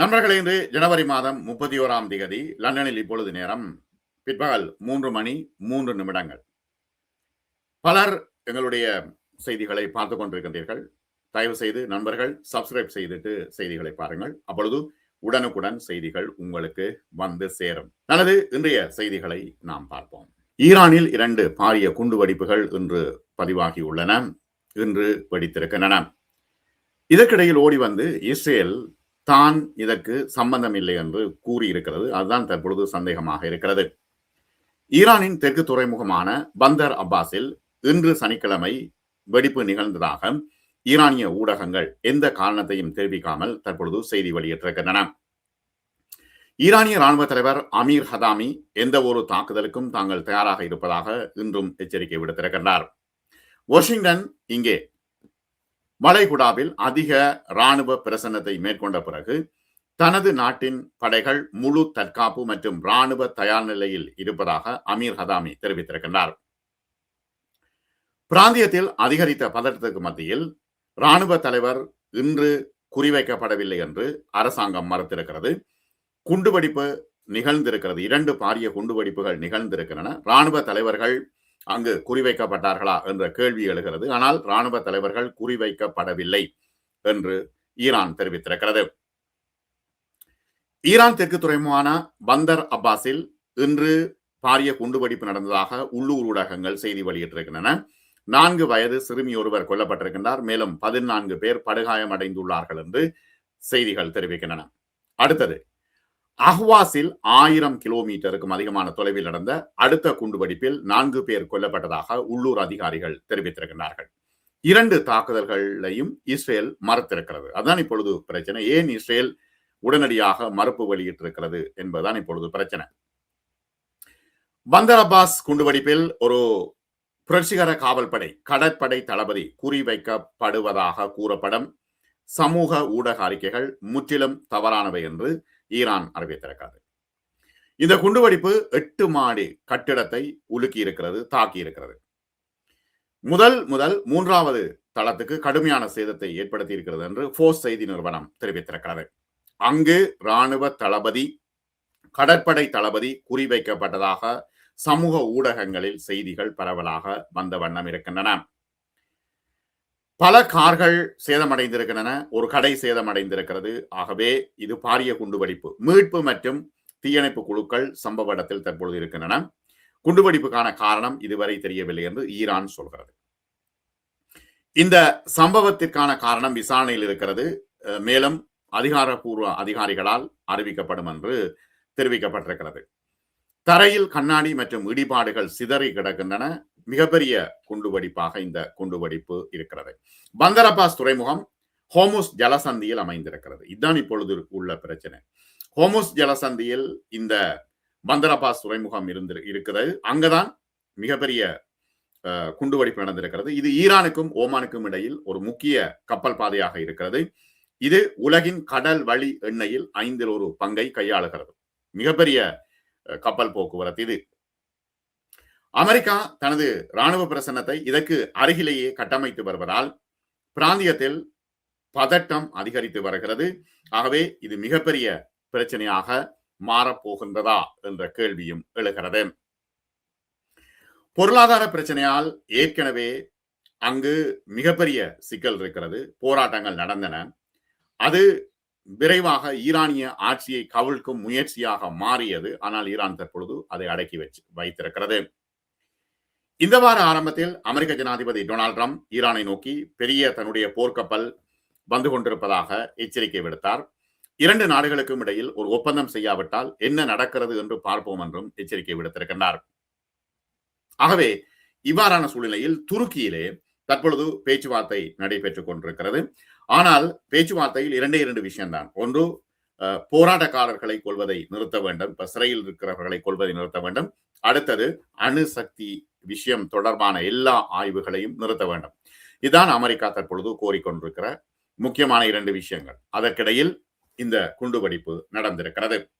நண்பர்களே இன்று ஜனவரி மாதம் முப்பத்தி ஓராம் தேதி லண்டனில் இப்பொழுது நேரம் பிற்பகல் மூன்று மணி மூன்று நிமிடங்கள். பலர் எங்களுடைய செய்திகளை பார்த்து கொண்டிருக்கின்றீர்கள். தயவு செய்து நண்பர்கள் சப்ஸ்கிரைப் செய்துட்டு செய்திகளை பாருங்கள். அப்பொழுது உடனுக்குடன் செய்திகள் உங்களுக்கு வந்து சேரும். நல்லது இன்றைய செய்திகளை நாம் பார்ப்போம். ஈரானில் இரண்டு பாரிய குண்டுவெடிப்புகள் இன்று பதிவாகியுள்ளன இன்று வெடித்திருக்கின்றன. இதற்கிடையில் ஓடி வந்து இஸ்ரேல் தான் இதற்கு சம்பந்தம் இல்லை என்று கூறியிருக்கிறது. அதுதான் தற்பொழுது சந்தேகமாக இருக்கிறது. ஈரானின் தெற்கு துறைமுகமான பந்தர் அப்பாஸில் இன்று சனிக்கிழமை வெடிப்பு நிகழ்ந்ததாக ஈரானிய ஊடகங்கள் எந்த காரணத்தையும் தெரிவிக்காமல் தற்பொழுது செய்தி வெளியிட்டிருக்கின்றன. ஈரானிய ராணுவ தலைவர் அமீர் ஹதாமி எந்த ஒரு தாக்குதலுக்கும் தாங்கள் தயாராக இருப்பதாக இன்றும் எச்சரிக்கை விடுத்திருக்கின்றார். வாஷிங்டன் இங்கே வளைகுடாவில் அதிக ராணுவ பிரசன்னத்தை மேற்கொண்ட பிறகு தனது நாட்டின் படைகள் முழு தற்காப்பு மற்றும் ராணுவ தயார் நிலையில் இருப்பதாக அமீர் ஹதாமி தெரிவித்திருக்கின்றார். பிராந்தியத்தில் அதிகரித்த பதற்றத்துக்கு மத்தியில் ராணுவ தலைவர் இன்று குறிவைக்கப்படவில்லை என்று அரசாங்கம் மறுத்திருக்கிறது. குண்டுவெடிப்பு நிகழ்ந்திருக்கிறது. இரண்டு பாரிய குண்டுவெடிப்புகள் நிகழ்ந்திருக்கின்றன. ராணுவ தலைவர்கள் அங்கு குறிவைக்கப்பட்டார்களா என்ற கேள்வி எழுகிறது. ஆனால் இராணுவ தலைவர்கள் குறிவைக்கப்படவில்லை என்று ஈரான் தெரிவித்திருக்கிறது. ஈரான் தெற்கு துறைமுகமான பந்தர் அப்பாஸில் இன்று பாரிய குண்டுவெடிப்பு நடந்ததாக உள்ளூர் ஊடகங்கள் செய்தி வெளியிட்டிருக்கின்றன. நான்கு வயது சிறுமி ஒருவர் கொல்லப்பட்டிருக்கின்றார். மேலும் பதினான்கு பேர் படுகாயமடைந்துள்ளார்கள் என்று செய்திகள் தெரிவிக்கின்றன. அடுத்தது அஹ்வாஸில் ஆயிரம் கிலோமீட்டருக்கும் அதிகமான தொலைவில் நடந்த அடுத்த குண்டுவெடிப்பில் நான்கு பேர் கொல்லப்பட்டதாக உள்ளூர் அதிகாரிகள் தெரிவித்திருக்கிறார்கள் இரண்டு தாக்குதல்களையும் இஸ்ரேல் மறுத்திருக்கிறது. அதுதான் இப்பொழுது பிரச்சனை. ஏன் இஸ்ரேல் உடனடியாக மறுப்பு வெளியிட்டிருக்கிறது என்பதுதான் இப்பொழுது பிரச்சனை. பந்தர் அப்பாஸ் குண்டுவெடிப்பில் ஒரு புரட்சிகர காவல்படை கடற்படை தளபதி குறிவைக்கப்படுவதாக கூறப்படும் சமூக ஊடக அறிக்கைகள் முற்றிலும் தவறானவை என்று ஈரான் அறிவித்திருக்கிறது இந்த குண்டுவெடிப்பு எட்டு மாடி கட்டிடத்தை உலுக்கி இருக்கிறது தாக்கி இருக்கிறது முதல் முதல் மூன்றாவது தளத்துக்கு கடுமையான சேதத்தை ஏற்படுத்தி இருக்கிறது என்று போர்ஸ் செய்தி நிறுவனம் தெரிவித்திருக்கிறது. அங்கு ராணுவ தளபதி கடற்படை தளபதி குறிவைக்கப்பட்டதாக சமூக ஊடகங்களில் செய்திகள் பரவலாக வந்த வண்ணம் இருக்கின்றன. பல கார்கள் சேதமடைந்திருக்கின்றன. ஒரு கடை சேதமடைந்திருக்கிறது. ஆகவே இது பாரிய குண்டுவெடிப்பு. மீட்பு மற்றும் தீயணைப்பு குழுக்கள் சம்பவ இடத்தில் தற்பொழுது இருக்கின்றன. குண்டுவெடிப்புக்கான காரணம் இதுவரை தெரியவில்லை என்று ஈரான் சொல்கிறது. இந்த சம்பவத்திற்கான காரணம் விசாரணையில் இருக்கிறது. மேலும் அதிகாரப்பூர்வ அதிகாரிகளால் அறிவிக்கப்படும் என்று தெரிவிக்கப்பட்டிருக்கிறது. தரையில் கண்ணாடி மற்றும் இடிபாடுகள் சிதறி கிடக்கின்றன. மிகப்பெரிய குண்டுவெடிப்பாக இந்த குண்டுவெடிப்பு இருக்கிறது. பந்தரபாஸ் துறைமுகம் ஹோமுஸ் ஜலசந்தியில் அமைந்திருக்கிறது. இதுதான் இப்பொழுது உள்ள பிரச்சனை. ஹோமுஸ் ஜலசந்தியில் இந்த பந்தரபாஸ் துறைமுகம் இருந்து இருக்கிறது. அங்கதான் மிகப்பெரிய குண்டுவெடிப்பு நடந்திருக்கிறது. இது ஈரானுக்கும் ஓமானுக்கும் இடையில் ஒரு முக்கிய கப்பல் பாதையாக இருக்கிறது. இது உலகின் கடல் வழி எண்ணெயில் ஐந்தில் ஒரு பங்கை கையாளுகிறது. மிகப்பெரிய கப்பல் போக்குவரத்து இது. அமெரிக்கா தனது ராணுவ பிரசன்னத்தை இதற்கு அருகிலேயே கட்டமைத்து வருவதால் பிராந்தியத்தில் பதட்டம் அதிகரித்து வருகிறது. ஆகவே இது மிகப்பெரிய பிரச்சனையாக மாறப்போகின்றதா என்ற கேள்வியும் எழுகிறது. பொருளாதார பிரச்சனையால் ஏற்கனவே அங்கு மிகப்பெரிய சிக்கல் இருக்கிறது. போராட்டங்கள் நடந்தன. அது விரைவாக ஈரானிய ஆட்சியை கவிழ்க்கும் முயற்சியாக மாறியது. ஆனால் ஈரான் தற்பொழுது அதை அடக்கி வச்சு வைத்திருக்கிறது. இந்த வார ஆரம்பத்தில் அமெரிக்க ஜனாதிபதி டொனால்ட் ட்ரம்ப் ஈரானை நோக்கி பெரிய தன்னுடைய போர்க்கப்பல் வந்து கொண்டிருப்பதாக எச்சரிக்கை விடுத்தார். இரண்டு நாடுகளுக்கும் இடையில் ஒரு ஒப்பந்தம் செய்யாவிட்டால் என்ன நடக்கிறது என்று பார்ப்போம் என்றும் எச்சரிக்கை விடுத்திருக்கின்றார். ஆகவே இவ்வாறான சூழ்நிலையில் துருக்கியிலே தற்பொழுது பேச்சுவார்த்தை நடைபெற்றுக் கொண்டிருக்கிறது. ஆனால் பேச்சுவார்த்தையில் இரண்டே இரண்டு விஷயம்தான். ஒன்று போராட்டக்காரர்களை கொள்வதை நிறுத்த வேண்டும். இப்ப சிறையில் இருக்கிறவர்களை கொள்வதை நிறுத்த வேண்டும். அடுத்தது அணுசக்தி விஷயம் தொடர்பான எல்லா ஆய்வுகளையும் நிறுத்த வேண்டும். இதுதான் அமெரிக்கா தற்பொழுது கோரிக்கொண்டிருக்கிற முக்கியமான இரண்டு விஷயங்கள். அதற்கிடையில் இந்த குண்டுவெடிப்பு நடந்திருக்கிறது.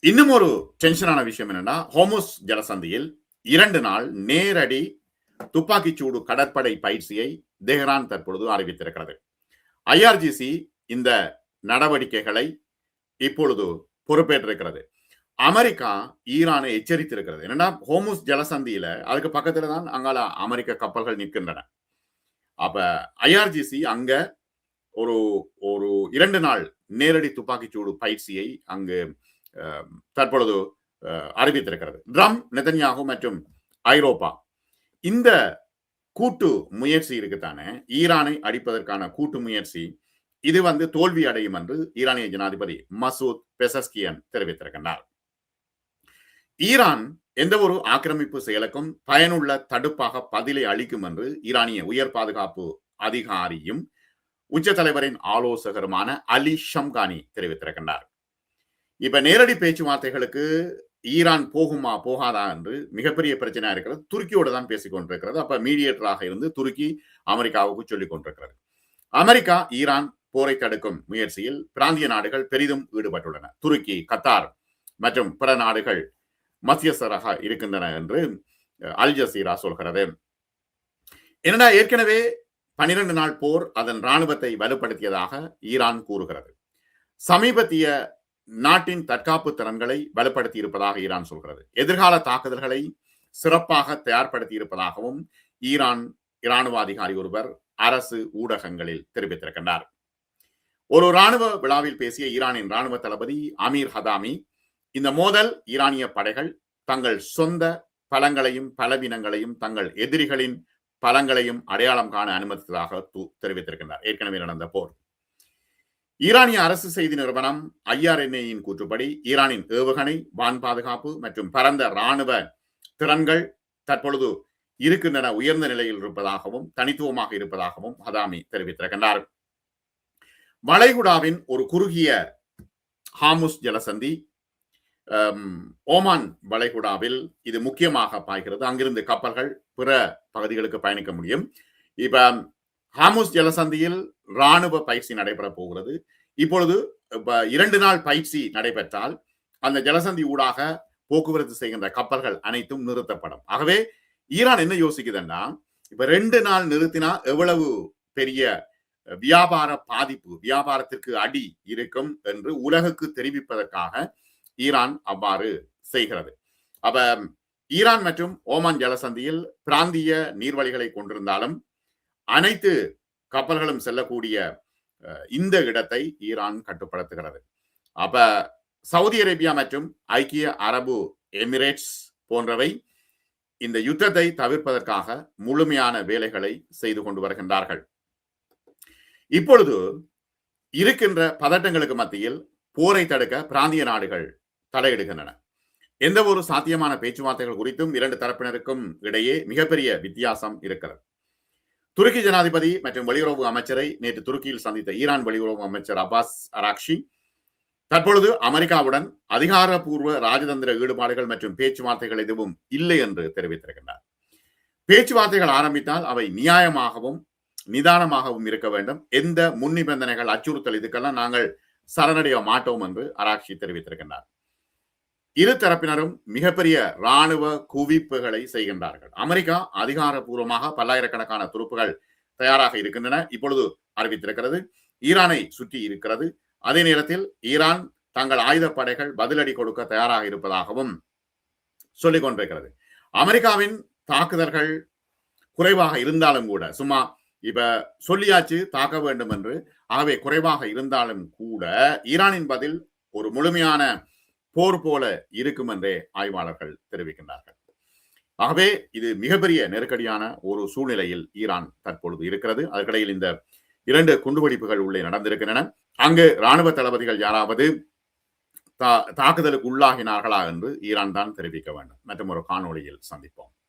இன்னும் ஒரு டென்ஷனான விஷயம் என்னன்னா ஹோமோஸ் ஜலசந்தியில் இரண்டு நாள் நேரடி துப்பாக்கிச்சூடு கடற்படை பயிற்சியை தெஹ்ரான் தற்பொழுது அறிவித்திருக்கிறது. ஐஆர்ஜிசி இந்த நடவடிக்கைகளை இப்பொழுது பொறுப்பேற்றிருக்கிறது. அமெரிக்கா ஈரானை எச்சரித்திருக்கிறது. என்னன்னா ஹோமுஸ் ஜலசந்தியில அதுக்கு பக்கத்துல தான் அங்கால அமெரிக்க கப்பல்கள் நிற்கின்றன. அப்ப ஐஆர்ஜிசி அங்க ஒரு ஒரு இரண்டு நாள் நேரடி துப்பாக்கிச்சூடு பயிற்சியை அங்கு தற்பொழுது அறிவித்திருக்கிறது. ட்ரம் நெதன்யாகு மற்றும் ஐரோப்பா. இந்த கூட்டு முயற்சி இருக்குத்தானே ஈரானை அடிப்பதற்கான கூட்டு முயற்சி. இது வந்து தோல்வி அடையும் என்று ஈரானிய ஜனாதிபதி மசூத் பெசஸ்கியன் தெரிவித்திருக்கின்றார். ஈரான் எந்த ஒரு ஆக்கிரமிப்பு செயலுக்கும் பயனுள்ள தடுப்பாக பதிலை அளிக்கும் என்று ஈரானிய உயர் பாதுகாப்பு அதிகாரியும் உச்ச தலைவரின் ஆலோசகருமான அலி ஷம்கானி தெரிவித்திருக்கின்றார். இப்ப நேரடி பேச்சுவார்த்தைகளுக்கு ஈரான் போகுமா போகாதா என்று மிகப்பெரிய பிரச்சனையா இருக்கிறது. துருக்கியோடு தான் பேசிக் கொண்டிருக்கிறது. அப்ப மீடியேட்டராக இருந்து துருக்கி அமெரிக்காவுக்கு சொல்லிக் கொண்டிருக்கிறது. அமெரிக்கா ஈரான் போரை தடுக்கும் முயற்சியில் பிராந்திய நாடுகள் பெரிதும் ஈடுபட்டுள்ளன. துருக்கி கத்தார் மற்றும் பிற நாடுகள் மத்தியஸ்தராக இருக்கின்றன என்று அல் ஜசீரா சொல்கிறது. என்னடா ஏற்கனவே பனிரெண்டு நாள் போர் அதன் ராணுவத்தை வலுப்படுத்தியதாக ஈரான் கூறுகிறது. சமீபத்திய நாட்டின் தற்காப்பு திறன்களை வலுப்படுத்தி இருப்பதாக ஈரான் சொல்கிறது. எதிர்கால தாக்குதல்களை சிறப்பாக தயார்படுத்தி இருப்பதாகவும் ஈரான் இராணுவ அதிகாரி ஒருவர் அரசு ஊடகங்களில் தெரிவித்திருக்கின்றார். ஒரு ராணுவ விழாவில் பேசிய ஈரானின் ராணுவ தளபதி அமீர் ஹதாமி இந்த மோதல் ஈரானிய படைகள் தங்கள் சொந்த பலங்களையும் பலவீனங்களையும் தங்கள் எதிரிகளின் பலங்களையும் அடையாளம் காண அனுமதித்ததாக தெரிவித்திருக்கின்றார் ஏற்கனவே நடந்த போர். ஈரானிய அரசு செய்தி நிறுவனம் ஐஆர்என்ஏயின் கூற்றுப்படி ஈரானின் ஏவுகணை வான் பாதுகாப்பு மற்றும் பரந்த ராணுவ திறன்கள் தற்பொழுது இருக்கின்றன உயர்ந்த நிலையில் இருப்பதாகவும் தனித்துவமாக இருப்பதாகவும் ஹதாமி தெரிவித்திருக்கின்றார். வளைகுடாவின் ஒரு குறுகிய ஹாமுஸ் ஜலசந்தி ஓமான் வளைகுடாவில் இது முக்கியமாக பாய்கிறது. அங்கிருந்து கப்பல்கள் பிற பகுதிகளுக்கு பயணிக்க முடியும். இப்ப ஹாமுஸ் ஜலசந்தியில் ராணுவ பயிற்சி நடைபெற போகிறது. இப்பொழுது இரண்டு நாள் பயிற்சி நடைபெற்றால் அந்த ஜலசந்தி ஊடாக போக்குவரத்து செய்கின்ற கப்பல்கள் அனைத்தும் நிறுத்தப்படும். ஆகவே ஈரான் என்ன யோசிக்குதுன்னா இப்ப ரெண்டு நாள் நிறுத்தினா எவ்வளவு பெரிய வியாபார பாதிப்பு வியாபாரத்திற்கு அடி இருக்கும் என்று உலகுக்கு தெரிவிப்பதற்காக ஈரான் அவ்வாறு செய்கிறது. அப்ப ஈரான் மற்றும் ஓமான் ஜலசந்தியில் பிராந்திய நீர்வழிகளை கொண்டிருந்தாலும் அனைத்து கப்பல்களும் செல்லக்கூடிய அஹ், இந்த இடத்தை ஈரான் கட்டுப்படுத்துகிறது. அப்ப சவுதி அரேபியா மற்றும் ஐக்கிய அரபு எமிரேட்ஸ் போன்றவை இந்த யுத்தத்தை தவிர்ப்பதற்காக முழுமையான வேலைகளை செய்து கொண்டு வருகின்றார்கள். இப்பொழுது இருக்கின்ற பதட்டங்களுக்கு மத்தியில் போரை தடுக்க பிராந்திய நாடுகள் தலையிடுகின்றன. எந்த ஒரு சாத்தியமான பேச்சுவார்த்தைகள் குறித்தும் இரண்டு தரப்பினருக்கும் இடையே மிகப்பெரிய வித்தியாசம் இருக்கிறது. துருக்கி ஜனாதிபதி மற்றும் வெளியுறவு அமைச்சரை நேற்று துருக்கியில் சந்தித்த ஈரான் வெளியுறவு அமைச்சர் அப்பாஸ் அராக்ஷி தற்பொழுது அமெரிக்காவுடன் அதிகாரப்பூர்வ ராஜதந்திர ஈடுபாடுகள் மற்றும் பேச்சுவார்த்தைகள் எதுவும் இல்லை என்று தெரிவித்திருக்கின்றார். பேச்சுவார்த்தைகள் ஆரம்பித்தால் அவை நியாயமாகவும் நிதானமாகவும் இருக்க வேண்டும். எந்த முன் நிபந்தனைகள் அச்சுறுத்தல் இதுக்கெல்லாம் நாங்கள் சரணடைய மாட்டோம் என்று அராக்ஷி தெரிவித்திருக்கின்றார். இரு தரப்பினரும் மிகப்பெரிய ராணுவ குவிப்புகளை செய்கின்றார்கள். அமெரிக்கா அதிகாரப்பூர்வமாக பல்லாயிரக்கணக்கான துருப்புகள் தயாராக இருக்கின்றன. இப்பொழுது அறிவித்திருக்கிறது ஈரானை சுற்றி இருக்கிறது. அதே நேரத்தில் ஈரான் தங்கள் ஆயுதப்படைகள் பதிலடி கொடுக்க தயாராக இருப்பதாகவும் சொல்லிக் கொண்டிருக்கிறது. அமெரிக்காவின் தாக்குதல்கள் குறைவாக இருந்தாலும் கூட சும்மா இப்ப சொல்லியாச்சு தாக்க வேண்டும் என்று ஆகவே குறைவாக இருந்தாலும் கூட ஈரானின் பதில் ஒரு முழுமையான போர் போல இருக்கும் என்றே ஆய்வாளர்கள் தெரிவிக்கின்றார்கள். ஆகவே இது மிகப்பெரிய நெருக்கடியான ஒரு சூழ்நிலையில் ஈரான் தற்பொழுது இருக்கிறது. அதற்கிடையில் இந்த இரண்டு குண்டுவெடிப்புகள் உள்ளே நடந்திருக்கின்றன. அங்கு ராணுவ தளபதிகள் யாராவது தா- தாக்குதலுக்கு உள்ளாகினார்களா என்று ஈரான் தான் தெரிவிக்க வேண்டும். மற்றும் ஒரு காணொளியில் சந்திப்போம்.